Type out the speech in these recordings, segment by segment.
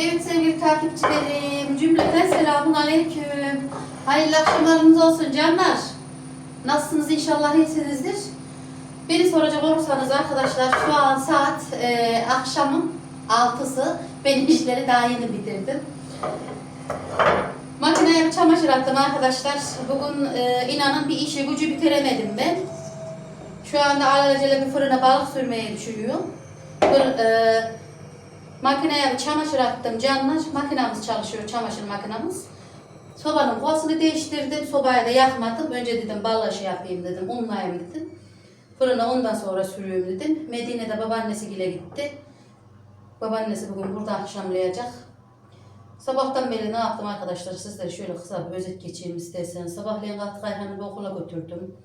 Evet sevgili takipçilerim, cümleten selamun aleyküm. Hayırlı akşamlarınız olsun canlar. Nasılsınız inşallah iyisinizdir. Beni soracak olursanız arkadaşlar şu an saat e, akşamın 6'sı. Benim işleri daha yeni bitirdim. Makineye çamaşır attım arkadaşlar. Bugün e, inanın bir işi gücü bitiremedim ben. Şu anda alelacele bir fırına balık sürmeyi düşünüyorum. Fır, e, makineye çamaşır attım canlar. Makinamız çalışıyor, çamaşır makinamız. Sobanın kovasını değiştirdim. Sobayı da yakmadım. Önce dedim ballaşı yapayım dedim. Unlayayım dedim. Fırına ondan sonra sürüyorum dedim. Medine'de babaannesi gile gitti. Babaannesi bugün burada akşamlayacak. Sabahtan beri ne yaptım arkadaşlar sizlere şöyle kısa bir özet geçeyim isterseniz. Sabahleyin kalktık Ayhan'ı bir okula götürdüm.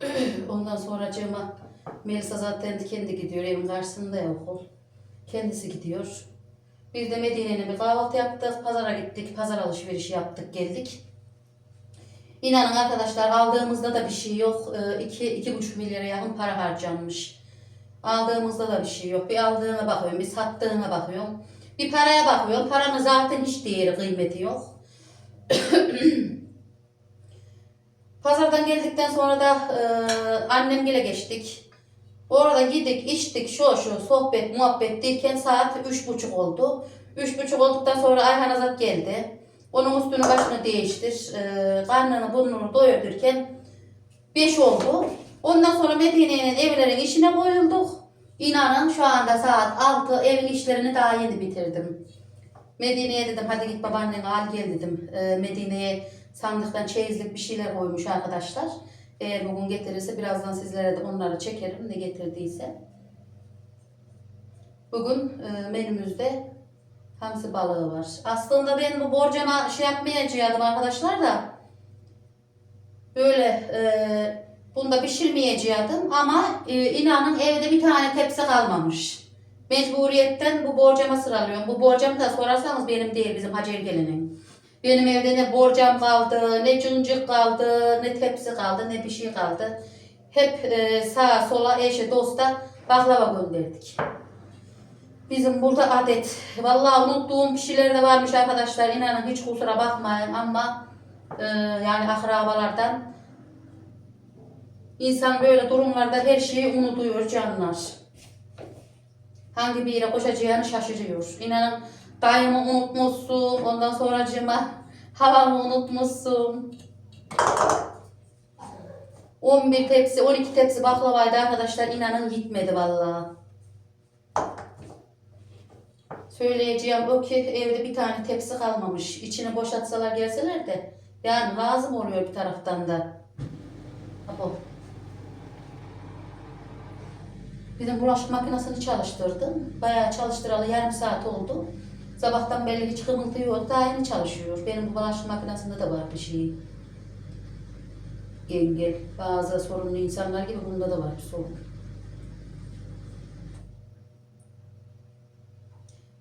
Ondan sonra cıma Melisa zaten kendi gidiyor evin karşısında ya okul. Kendisi gidiyor. Biz de Medine'yle bir kahvaltı yaptık. Pazara gittik. Pazar alışverişi yaptık geldik. İnanın arkadaşlar aldığımızda da bir şey yok. 2 iki, 2,5 milyara yakın para harcanmış. Aldığımızda da bir şey yok. Bir aldığına bakıyorum, bir sattığına bakıyorum. Bir paraya bakıyorum. Paranın zaten hiç değeri, kıymeti yok. Pazardan geldikten sonra da e, annemgile geçtik. Orada yedik, içtik, şu şu sohbet, muhabbet derken saat üç buçuk oldu. Üç buçuk olduktan sonra Ayhan Azat geldi. Onun üstünü başını değiştir. E, karnını burnunu doyurdurken beş oldu. Ondan sonra Medine'nin evlerin işine koyulduk. İnanın şu anda saat altı evin işlerini daha yeni bitirdim. Medine'ye dedim hadi git babaanneni al gel dedim. E, Medine'ye sandıktan çeyizlik bir şeyler koymuş arkadaşlar. Eğer bugün getirirse birazdan sizlere de onları çekerim ne getirdiyse. Bugün e, menümüzde hamsi balığı var. Aslında ben bu borcama şey yapmayacaktım arkadaşlar da böyle e, bunda pişirmeyecektim ama e, inanın evde bir tane tepsi kalmamış. Mecburiyetten bu borcama sıralıyorum. Bu borcamı da sorarsanız benim değil bizim Hacer gelinin. Benim evde ne borcam kaldı, ne cıncık kaldı, ne tepsi kaldı, ne bir şey kaldı. Hep e, sağa sola eşe dosta baklava gönderdik. Bizim burada adet. Vallahi unuttuğum bir şeyler de varmış arkadaşlar. İnanın hiç kusura bakmayın ama e, yani akrabalardan insan böyle durumlarda her şeyi unutuyor canlar. Hangi bir yere koşacağını şaşırıyor. İnanın dayımı unutmuşsun, ondan sonra cıma halamı unutmuşsun. 11 tepsi, 12 tepsi baklavaydı arkadaşlar. İnanın gitmedi vallahi. Söyleyeceğim o ki evde bir tane tepsi kalmamış. İçini boşaltsalar gelseler de yani lazım oluyor bir taraftan da. Abo. Bizim bulaşık makinesini çalıştırdım. Bayağı çalıştıralı yarım saat oldu. Sabahtan beri hiç. Daha yeni çalışıyor. Benim bu bulaşık makinesinde de var bir şey. Engel. Bazı sorunlu insanlar gibi bunda da var bir sorun.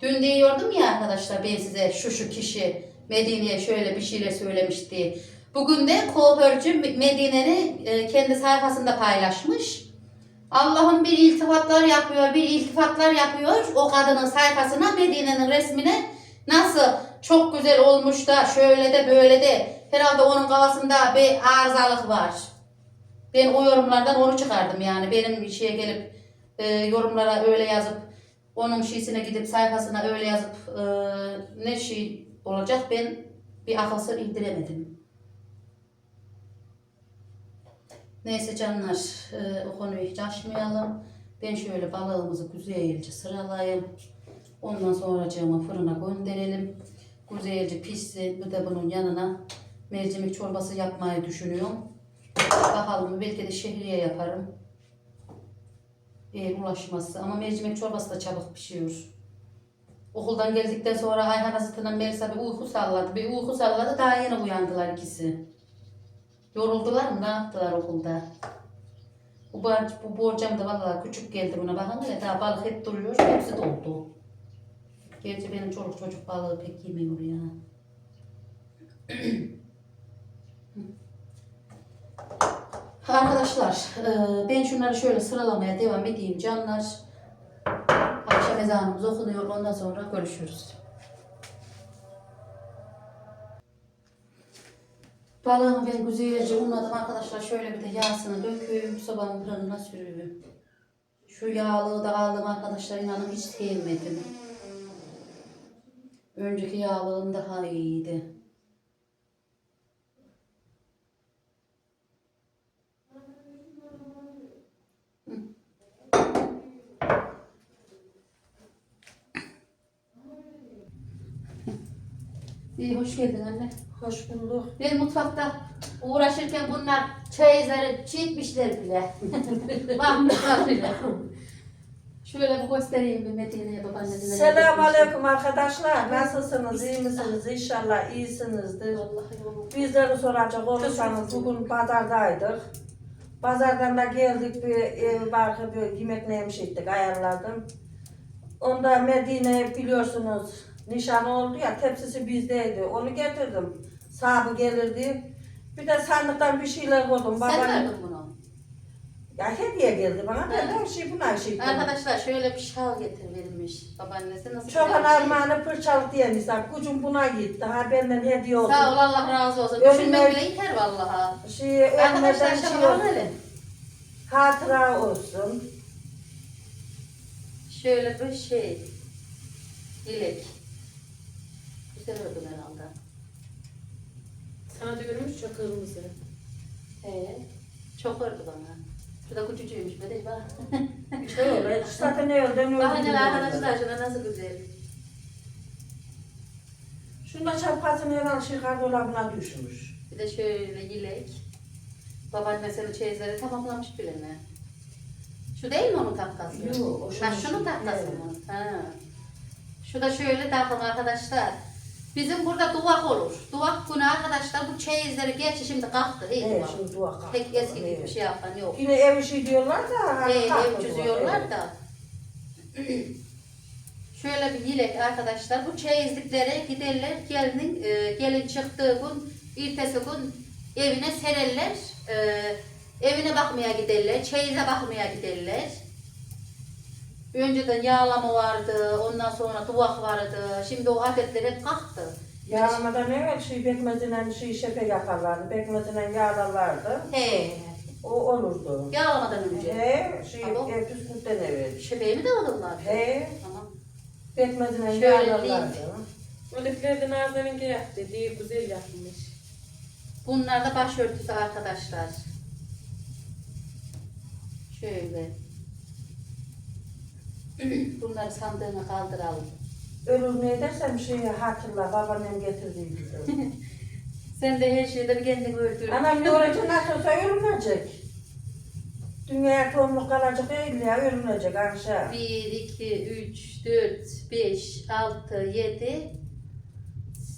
Dün diyordum ya arkadaşlar ben size şu şu kişi Medine'ye şöyle bir şeyler söylemişti. Bugün de kuaförcü Medine'nin e, kendi sayfasında paylaşmış. Allah'ım bir iltifatlar yapıyor, bir iltifatlar yapıyor o kadının sayfasına Medine'nin resmine nasıl çok güzel olmuş da şöyle de böyle de herhalde onun kafasında bir arızalık var. Ben o yorumlardan onu çıkardım yani benim bir şeye gelip e, yorumlara öyle yazıp onun şeysine gidip sayfasına öyle yazıp e, ne şey olacak ben bir akıl sır indiremedim. Neyse canlar e, o konuyu hiç açmayalım. Ben şöyle balığımızı güzelce sıralayayım. Ondan sonra cama fırına gönderelim. Güzelce pişsin. Bir de bunun yanına mercimek çorbası yapmayı düşünüyorum. Bakalım belki de şehriye yaparım. Eğer ulaşmazsa. Ama mercimek çorbası da çabuk pişiyor. Okuldan geldikten sonra Ayhan Hazretleri'nden Melisa bir uyku salladı. Bir uyku salladı daha yeni uyandılar ikisi. Yoruldular mı? Ne yaptılar okulda? Bu, bar, bu borcam da vallahi küçük geldi buna bakın ya daha balık hep duruyor. Hepsi doldu. Gerçi benim çoluk çocuk balığı pek yemiyor ya. Arkadaşlar e, ben şunları şöyle sıralamaya devam edeyim canlar. Akşam ezanımız okunuyor. Ondan sonra görüşürüz. Balığımı ben güzelce unladım arkadaşlar. Şöyle bir de yağsını döküyorum. Sobamın fırınına sürüyorum. Şu yağlığı da aldım arkadaşlar. İnanın hiç sevmedim. Önceki yağlığım daha iyiydi. İyi hoş geldin anne. Hoş bulduk. Ben mutfakta uğraşırken bunlar çeyizleri çiğitmişler bile. Bakmışlar bile. Şöyle bir göstereyim bir Medine'ye babaannesine. Selamun Aleyküm arkadaşlar. Nasılsınız? iyi misiniz? İnşallah iyisinizdir. Bizleri soracak olursanız bugün pazardaydık. Pazardan da geldik bir ev barkı bir yemek neymiş ettik ayarladım. Onda Medine biliyorsunuz nişan oldu ya tepsisi bizdeydi. Onu getirdim. Sahibi gelirdi. Bir de sandıktan bir şeyler koydum. Sen Babam- verdin bunu. Ya hediye geldi bana. Ben Ha. her şey buna şey. Arkadaşlar şöyle bir şal getirmiş babaannesi. Nasıl Çoban güzel bir şey. armağanı fırçalık diyemişler. Gücüm buna gitti. Ha benden hediye oldu. Sağ ol Allah razı olsun. Ölme- Düşünmek bile yeter vallahi. Şey, Arkadaşlar ölmeden şey var olsun. öyle. Hatıra olsun. Şöyle bir şey. Dilek. Güzel oldu herhalde. Sana da görmüş çok kırmızı. Ee, çok oldu bana. Şurada küçücüğümüş bir de bak. Şöyle. Zaten evden öldü. Bakın arkadaşlar şuna nasıl güzel. Şunda şapkasını herhalde şey gardolabına düşmüş. Bir de şöyle yilek. Babaannesinin çeyizleri tamamlamış bile ne? Şu değil mi onun takkası? Yok, Ha şunun- Evet. mı? Ha. Şu da şöyle takım arkadaşlar. Bizim burada duvak olur. Duvak günü arkadaşlar bu çeyizleri gerçi şimdi kalktı mi? Evet, şimdi dua kalktı. Pek eski gibi bir Evet. şey yapan yok. Yine ev işi diyorlar da. hani Ee, ev dua, çiziyorlar evet. da. Şöyle bir yilek arkadaşlar. Bu çeyizliklere giderler. Gelinin e, gelin çıktığı gün, ertesi gün evine sererler. E, evine bakmaya giderler. Çeyize bakmaya giderler. Önceden yağlama vardı, ondan sonra duvak vardı. Şimdi o adetler hep kalktı. Yağlamadan evvel şey bekmezinden şey şefe yaparlardı. Bekmezinden yağlarlardı. He, O olurdu. yağlamadan önce. He, şey Tamam. ev püskürtten evvel. Şebeği mi de? He, Tamam. bekmezinden Şöyle yağlarlardı. Ölekilerden ağızlarınca yaptı diye güzel yapmış. Bunlar da başörtüsü arkadaşlar. Şöyle. Bunları sandığına kaldıralım. Ölür ne edersem şeyi hatırla, babaannem getirdiydi. Sen de her şeyleri kendin öldür. Anam yorucu nasıl olsa ölünecek. Dünyaya tohumluk kalacak değil ya, ölünecek aşağı. 1, 2, 3, 4, 5, 6, 7,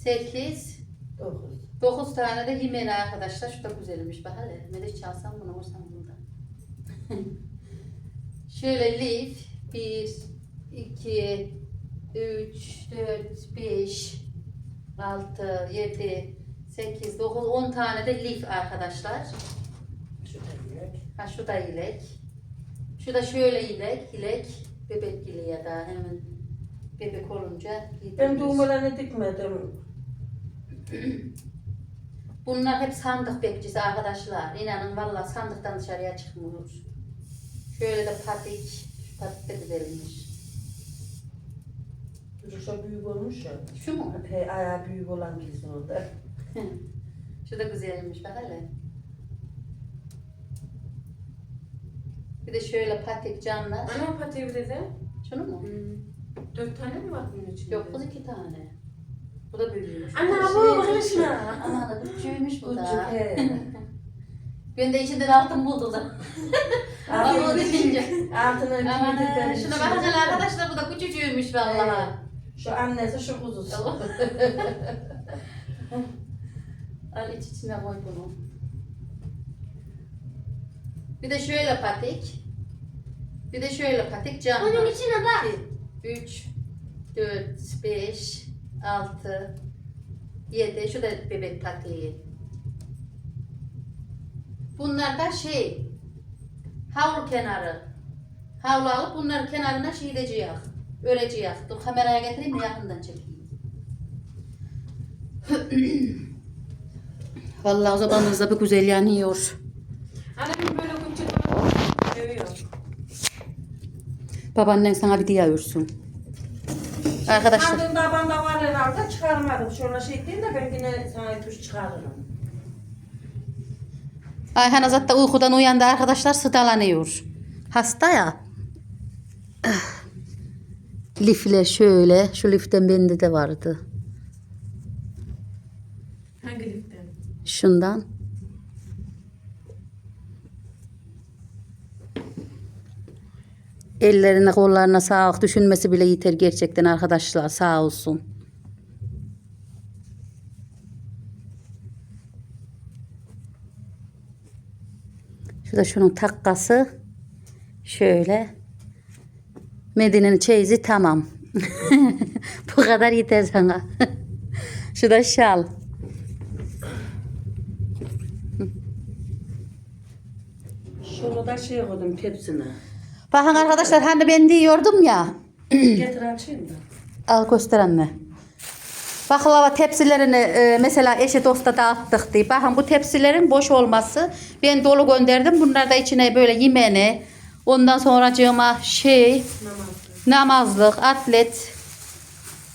8, Dokuz. 9 tane de himeni arkadaşlar. Şu da güzelmiş. Hele. Melek çalsam bunu vursam bunda. Şöyle lif. 1, 2, 3, 4, 5, 6, 7, 8, 9, 10 tane de lif arkadaşlar. Şu da yürek. Ha şu da ilek. Şu da şöyle ilek. ilek bebek ili ya da hemen bebek olunca Ben düğmelerini dikmedim. Bunlar hep sandık bekçisi arkadaşlar. İnanın valla sandıktan dışarıya çıkmıyor. Şöyle de patik. De güzelmiş. Duruşa büyük olmuş ya. Şu mu? He, ayağı büyük olan gizli orada. Şu da güzelmiş bak hele. Bir de şöyle patik canlar. Ana patiği bir dedi. Şunu mu? Hmm. Dört tane mi var bunun içinde? Yok bu iki tane. Bu da büyümüş. Ana bu bakışına. Ana da küçüğümüş bu da. Ben de içinden altın buldum da. Ama o deyince. Altına Aman giydirden şuna bakacağız arkadaşlar bu da küçücüğümüş vallahi. Şu annesi şu kuzusu. Al iç içine koy bunu. Bir de şöyle patik. Bir de şöyle patik cam Bunun içine bak. 3, 4, 5, 6, 7. Şu da bebek patiği. Bunlar da şey, havlu kenarı. Havlu alıp bunların kenarına şey edeceğiz. Öleceğiz. Dur kameraya getireyim de yakından çekeyim. Vallahi o zamanımızda bir güzel yanıyor. Annem böyle çıkıyor. Seviyor. Babaannen sana bir diye ayırsın. Arkadaşlar. Sandığım tabanda var herhalde çıkarmadım. Şöyle şey değil de ben yine sana tuş çıkarırım. Ayhan Azat da uykudan uyandı arkadaşlar sıdalanıyor. Hasta ya. Lifler şöyle. Şu liften bende de vardı. Hangi liften? Şundan. Ellerine kollarına sağlık düşünmesi bile yeter gerçekten arkadaşlar sağ olsun. Şu da şunun takkası. Şöyle. Medine'nin çeyizi tamam. Bu kadar yeter sana. Şu da şal. Şunu da şey koydum tepsine. Bakın arkadaşlar hani ben diyordum ya. Getir açayım da. Al göster anne. Baklava tepsilerini e, mesela eşe dosta dağıttık diye. Bakın bu tepsilerin boş olması. Ben dolu gönderdim. Bunlar da içine böyle yemeğini. Ondan sonracığıma şey Namazı. namazlık, atlet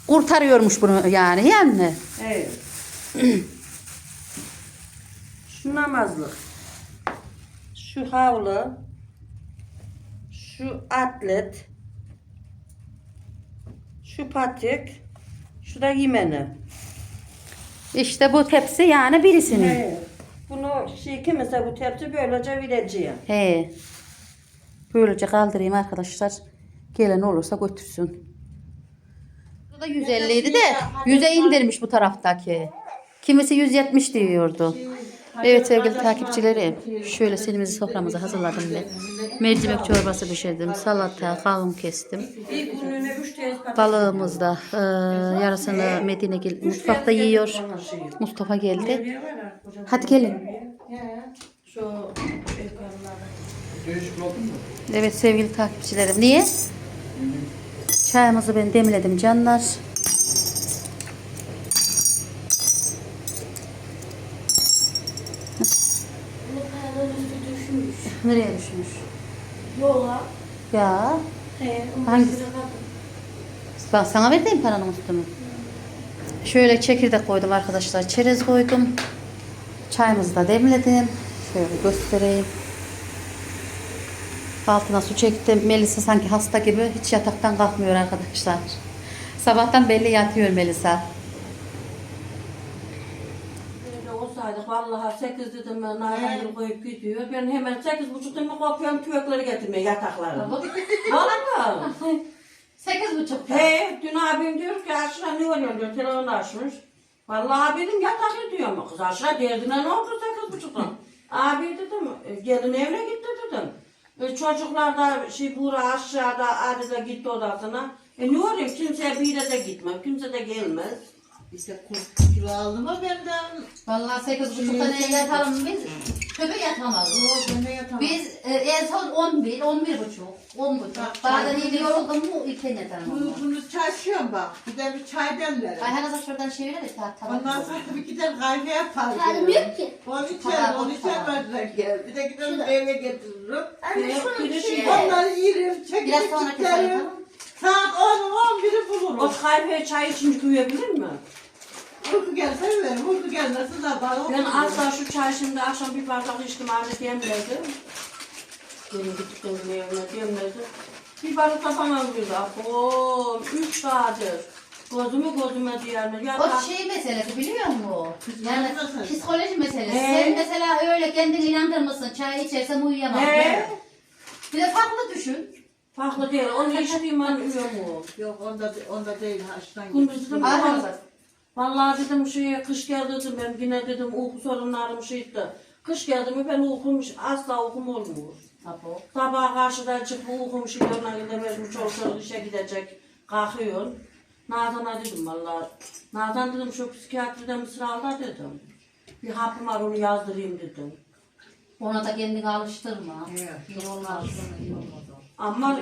kurtarıyormuş bunu yani. Yani. Evet. şu namazlık. Şu havlu. Şu atlet. Şu patik. Şu da yemeni. İşte bu tepsi yani birisinin. Evet. Bunu şey ki mesela bu tepsi böylece vereceğim. He. Böylece kaldırayım arkadaşlar. Gelen olursa götürsün. Burada 150 idi de 100'e indirmiş bu taraftaki. Kimisi 170 diyordu. Evet sevgili takipçilerim. Şöyle silimizi soframıza hazırladım ben. Mercimek çorbası pişirdim. Salata, kavun kestim. Balığımız da e, yarısını Medine gel- mutfakta yiyor. Mustafa geldi. Hadi gelin. Şu ekranlarda. Değişik oldun mu? Evet sevgili takipçilerim. Niye? Çayımızı ben demledim canlar. Nereye düşmüş? Yola. Ya He. hangisi? Ben sana vereyim paranın üstünü. Şöyle çekirdek koydum arkadaşlar. Çerez koydum. Çayımızı da demledim. Şöyle göstereyim. Altına su çektim. Melisa sanki hasta gibi hiç yataktan kalkmıyor arkadaşlar. Sabahtan belli yatıyor Melisa. Böyle olsaydık vallahi sekiz dedim ben Nalan'ı koyup gidiyor. Ben hemen sekiz buçukta mı kopuyorum tüyekleri getirmeye yataklara. Vallahi. Sekiz buçuk. He, dün abim diyor ki Aşra ne oluyor diyor, telefonu açmış. Vallahi dedim yatak ediyor mu kız Aşra derdine ne oldu sekiz buçuktan. Abi dedim, e, gelin evine gitti dedim. E, çocuklar da şey bura aşağıda Adile gitti odasına. E ne oluyor kimse bir yere de gitmez, kimse de gelmez. İşte 40 kilo aldım ama benden Vallahi sekiz buçukta ne yatalım biz? Köpe yatamaz. o bende yatamam. Biz e, en son 11, 11 buçuk, 10 buçuk. Bazen yedi yoruldum mu ilken yatarım. Bunu, bunu çay içiyorum bak. Bir de bir çay demlerim. Ayhan Azar şuradan çevirir mi? Ta, tamam. Ondan sonra bir gider kahve yapar. Yok ki. Onu içerim, Tamam, onu tamam. içemezler gel. Bir de giderim eve getiririm. Anne şunu bir şey Onları yerim, Biraz çekip sonra keselim çitlerim. tamam. Saat 10 11'i O bulurum. kahve çay içince uyuyabilir mi? Uyku gelse veririm, uyku gelmezse de bana Ben asla şu çay şimdi akşam bir bardak içtim abi demledim. Benim gittiklerim evine demledim. Bir bardak da bana bir Oo, üç saattir. Gözümü gözüme diğerine. Ya O şey meselesi biliyor musun? Yani meselesi. psikoloji meselesi. He. Sen mesela öyle kendini inandırmışsın. Çay içersem uyuyamam. He. Bir de farklı düşün. Farklı değil. Onu içtiğim an uyumuyorum. Yok onda, onda değil haştan Gündüz dedim. Ayhan Vallahi, vallahi dedim şey kış geldi dedim ben yine dedim uyku sorunlarım şeydi. Kış geldi mi ben uykum asla uykum olmuyor. Apo. Sabaha karşı da çıkıp uykum şeylerine gidemez. Bu çocuklar işe gidecek. Kalkıyor. Nazan'a dedim valla. Nazan dedim şu psikiyatriden mısır al da dedim. Bir hapım var onu yazdırayım dedim. Ona da kendini alıştırma. Evet. İyi olmaz. Ama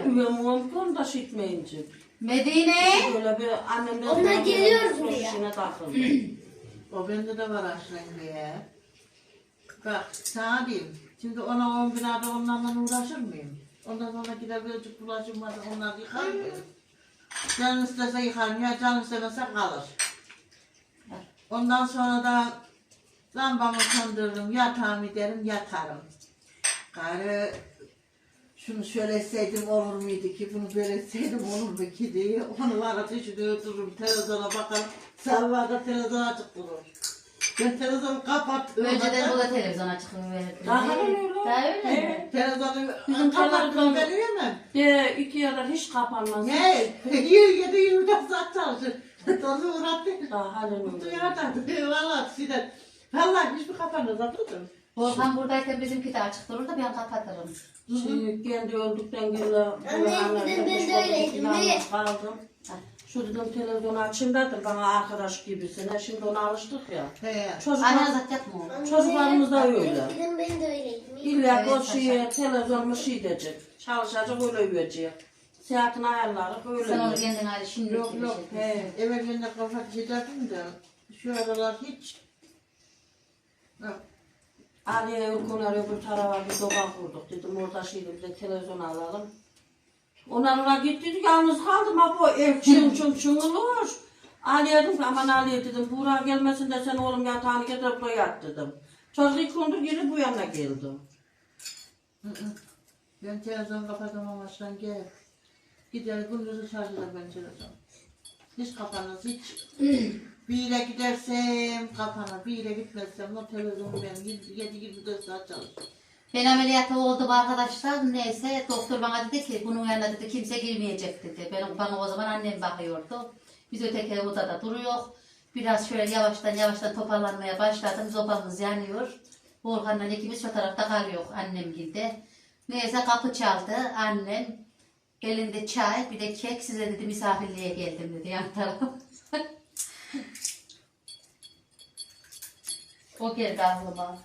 da şey etmeyince. Medine. Böyle bir annemden Onlar sonra geliyor böyle buraya. işine takıldı. O bende de var aşrengeye. Bak sana diyeyim. Şimdi ona on bin adı onlarla uğraşır mıyım? Ondan sonra gider birazcık bulaşılmaz onlar yıkar mı? Can istese yıkar, ya can istemese kalır. Ondan sonra da lambamı söndürürüm, yatağımı derim, yatarım. Gayrı şunu şöyle etseydim olur muydu ki, bunu böyle etseydim olur mu ki diye. Onu ara düşünüyor dururum, televizyona bakarım. Sabahda televizyon açık durur. Ben televizyonu kapattım. Önceden bu da televizyon açık verirdi. Daha öyle. Daha öyle mi? Evet. Televizyonu Bizim kapattım ben yemem. De iki yerden hiç kapanmaz. Ne? Yedi yirmi dört saat çalışır. Onu uğrattı. Daha öyle. Duyardan. Valla size. Valla hiçbir kafanız atladım. Volkan buradayken bizimki de açık durur da ben kapatırım. Şey, kendi öldükten geri Anne, bir de ben de öyleydim, ne? kaldım. Şu dedim televizyonu açayım dedim bana arkadaş gibisine. Şimdi ona alıştık ya. He. Çocuklar, Aynen zaten mı? çocuklarımız da öyle. Bizim ben de öyleydim. İlla Evet, o şeye televizyon mu şey diyecek. Çalışacak öyle yiyecek. Seyahatini ayarlarız öyle Sen onu yiyecek. kendin hadi şimdi Yok yok. şey. He. Evvel ben de kafa giderdim de. Şu aralar hiç. Yok. Aliye Ülkunlar öbür tarafa bir soba kurduk dedim orada şeydi bir de televizyon alalım. Onlar ona gitti yalnız kaldım ha bu ev çın çın çınılır. Aliye dedim ki aman Aliye dedim buraya gelmesin de sen oğlum yatağını getirip buraya yat dedim. Çocuk ilk gündür geri bu yana geldi. Hı hı. Ben televizyon kapatamam baştan gel. Gider gündüzü şarjlar ben televizyon. Hiç kapanmaz hiç. bir yere gidersem kapanır, bir yere gitmezsem o televizyon benim 7-24 saat çalışır. Ben ameliyatı oldum arkadaşlar. Neyse doktor bana dedi ki bunun yanına dedi kimse girmeyecek dedi. Ben, bana o zaman annem bakıyordu. Biz öteki odada duruyor. Biraz şöyle yavaştan yavaştan toparlanmaya başladım. Zobamız yanıyor. Volkan'la ikimiz şu tarafta kalıyor annem gilde. Neyse kapı çaldı. Annem elinde çay bir de kek size dedi misafirliğe geldim dedi yan taraf. O geldi aklıma.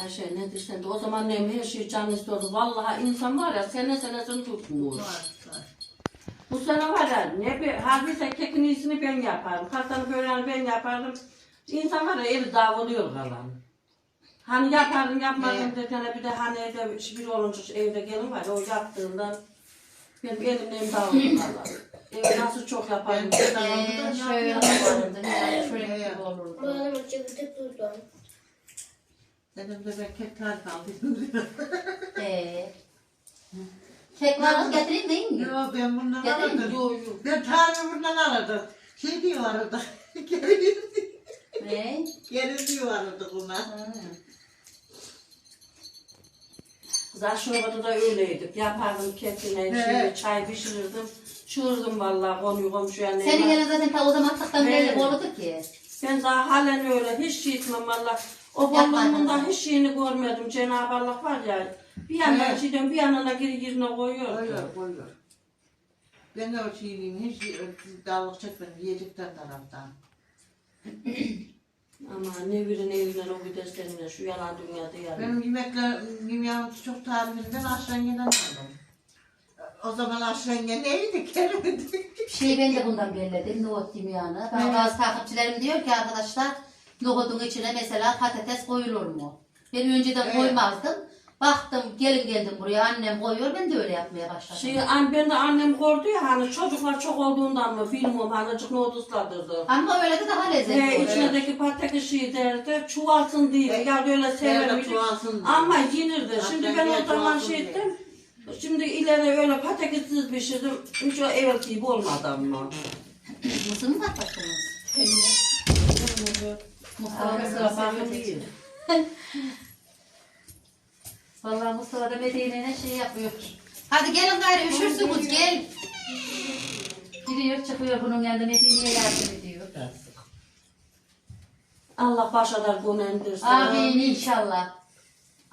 Her şey ne dişlendi. O zaman ne her şey can istiyordu. Vallahi insan var ya sene senesini tutmuş. Var, var. Bu sene var ya ne bir halbuki kekin iyisini ben yaparım. Kastanı böreğini ben yaparım. İnsan var ya eli davuluyor kalan. Hani yapardım yapmadım Evet. derken bir de hani evde bir olunca evde gelin var ya, o yaptığından benim elimden davuluyor kalan. Evi nasıl çok yaparım. Ben- Ee, şöyle yapardı. Yani şöyle gibi olurdu. Buranın ucu gıdık durdu. Dedim de ben kek tarifi aldım. Ee, kek var mı getireyim değil mi? Yok ben bundan Getireyim mi? alırdım. Yo yo. Ben tarifi bundan alırdım. Şey diyor arada. Geri Ne? Geri diyor arada buna. Hı. Kız aşağıda da öyleydik. Yapardım kekine, He. şey, çay pişirirdim. Çığırdım vallahi konuyu komşuya. ne Senin gene zaten ta o zaman tıktan belli Evet. olurdu ki. Ben daha halen öyle hiç şey etmem valla. O balonunda mı? hiç şeyini görmedim. Cenab-ı Allah var ya. Bir yandan Evet. şeyden bir yanına geri yerine koyuyor. Koyuyor koyuyor. Ben de o şeyliyim. Hiç e, dağlık çekmedim. Yiyecekten taraftan. Ama ne birinin evinden o bir derslerine şu yalan dünyada yani. Benim yemekler, yemeğim çok tarifinden aşrengeden aldım. O zaman aşrenge neydi? Kerimdi. Şey ben de bundan belledim nohut yemeğini. Ben Evet. bazı takipçilerim diyor ki arkadaşlar nohutun içine mesela patates koyulur mu? Ben önceden Evet. koymazdım. Baktım gelin geldim buraya annem koyuyor ben de öyle yapmaya başladım. Şey, an, ben de annem kordu ya hani çocuklar çok olduğundan mı bilmiyorum hani azıcık nohut ıslatırdı. Ama öyle de daha lezzetli oluyor. içindeki patates şey derdi, çuvalsın diye. Evet. Ya öyle severim. Evet, çuvalsın diye. Ama yenirdi. Şimdi ben o zaman çuvalsın şey diye. ettim. Şimdi ileri öyle patatessiz pişirdim. Hiç o evvel gibi olmadı ama. Mısır mı patlattınız? Mustafa bakın seviyor. iyi. Vallahi Mustafa da Medine'ne şey yapıyor. Hadi gelin gayrı üşürsünüz gel. Giriyor çıkıyor bunun yanında Medine'ye yardım ediyor. Allah başalar bunu endirsin. Amin inşallah.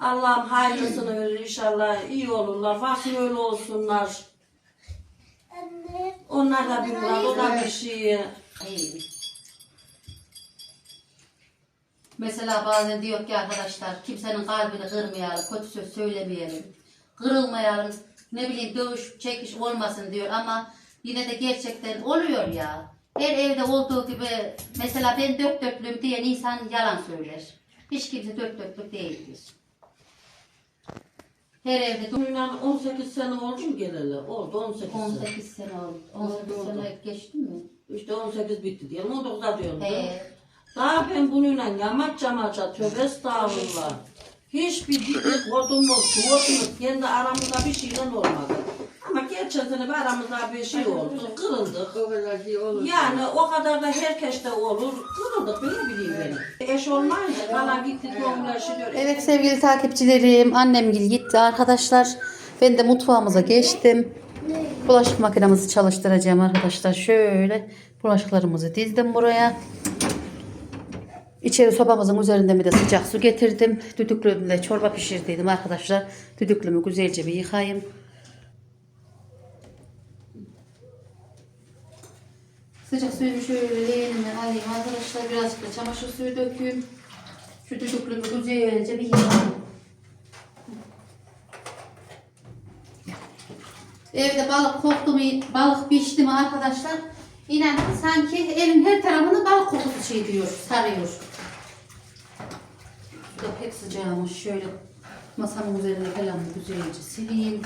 Allah'ım hayırlısını verir inşallah. iyi olurlar. Varsın öyle olsunlar. Onlar da bir murat, o da bir şey. Mesela bazen diyor ki arkadaşlar kimsenin kalbini kırmayalım, kötü söz söylemeyelim, kırılmayalım, ne bileyim dövüş, çekiş olmasın diyor ama Yine de gerçekten oluyor ya. Her evde olduğu gibi mesela ben dört dörtlüğüm diyen insan yalan söyler. Hiç kimse dört dörtlük değildir. Her evde Bununla 18 sene oldu mu geleli? Oldu 18 sene. 18 sene oldu. 18 Oldu, sene geçti mi? İşte 18 bitti diyelim. 19'a diyorum. He. Daha ben bununla yamaç yamaça tövbe estağfurullah. Hiçbir diklik, odumuz, soğutumuz kendi aramızda bir şeyden olmadı. Sene bir aramızda bir şey oldu. Kırıldık. O kadar şey olur. Yani o kadar da herkeste olur. Kırıldık ne bileyim ben. Eş olmayınca bana gitti gönülleşiyor. Evet sevgili takipçilerim, annem gitti arkadaşlar. Ben de mutfağımıza geçtim. Bulaşık makinemizi çalıştıracağım arkadaşlar. Şöyle bulaşıklarımızı dizdim buraya. İçeri sobamızın üzerinde bir de sıcak su getirdim. Düdüklümde çorba pişirdiydim arkadaşlar. Düdüklümü güzelce bir yıkayayım. Sıcak suyumu şöyle leğenime alayım arkadaşlar. Birazcık da çamaşır suyu dökeyim. Şu düdüklümü güzelce bir yıkayayım. Evde balık koktu mu, balık pişti mi arkadaşlar? İnanın sanki evin her tarafını balık kokusu şey diyor, sarıyor. Su da pek sıcağımış. Şöyle masamın üzerine falan güzelce sileyim.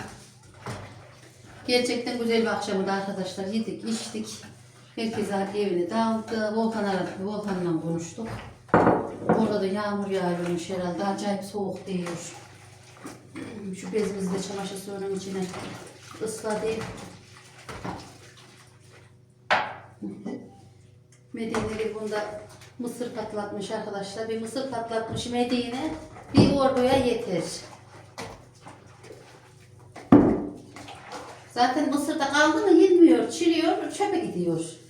Gerçekten güzel bir akşamdı arkadaşlar. Yedik, içtik. Herkes evine dağıldı. Volkan aradık. Volkan'la konuştuk. Orada da yağmur yağıyormuş herhalde. Acayip soğuk değiyor. Şu bezimizi de çamaşır suyunun içine ıslatayım. Medine'li bunda mısır patlatmış arkadaşlar. Bir mısır patlatmış Medine. Bir orduya yeter. Zaten mısırda kaldı mı yenmiyor, çürüyor, çöpe gidiyor.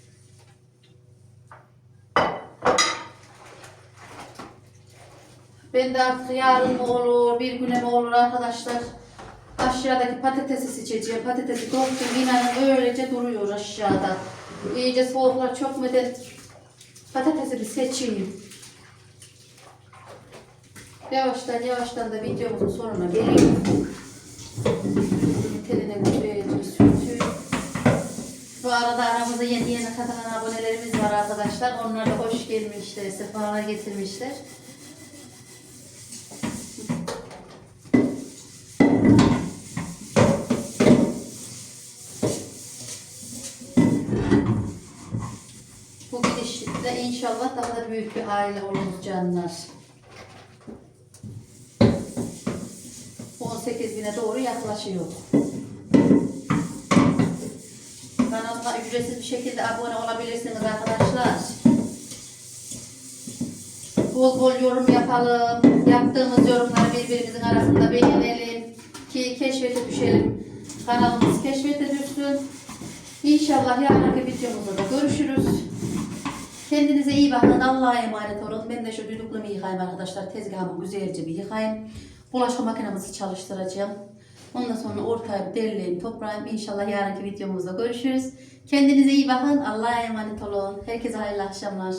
Ben de artık yarın mı olur, bir güne mi olur arkadaşlar. Aşağıdaki patatesi seçeceğim. Patatesi doktum inanın öylece duruyor aşağıda. İyice soğuklar çok mu de patatesi bir seçeyim. Yavaştan yavaştan da videomuzun sonuna geliyorum. Teline güzelce sürtüyorum. Bu arada aramıza yeni yeni katılan abonelerimiz var arkadaşlar. Onlar da hoş gelmişler, sefalar getirmişler. Bu gidişle inşallah daha da büyük bir aile oluruz canlar. 18 bine doğru yaklaşıyor. Kanalıma ücretsiz bir şekilde abone olabilirsiniz arkadaşlar. Bol bol yorum yapalım. Yaptığımız yorumları birbirimizin arasında beğenelim. Ki keşfete düşelim. Kanalımız keşfete düşsün. İnşallah yarınki videomuzda da görüşürüz. Kendinize iyi bakın. Allah'a emanet olun. Ben de şu düdüklümü yıkayayım arkadaşlar. Tezgahımı güzelce bir yıkayayım. Bulaşık makinemizi çalıştıracağım. Ondan sonra ortaya bir derleyeyim, toprağım. İnşallah yarınki videomuzda görüşürüz. Kendinize iyi bakın. Allah'a emanet olun. Herkese hayırlı akşamlar.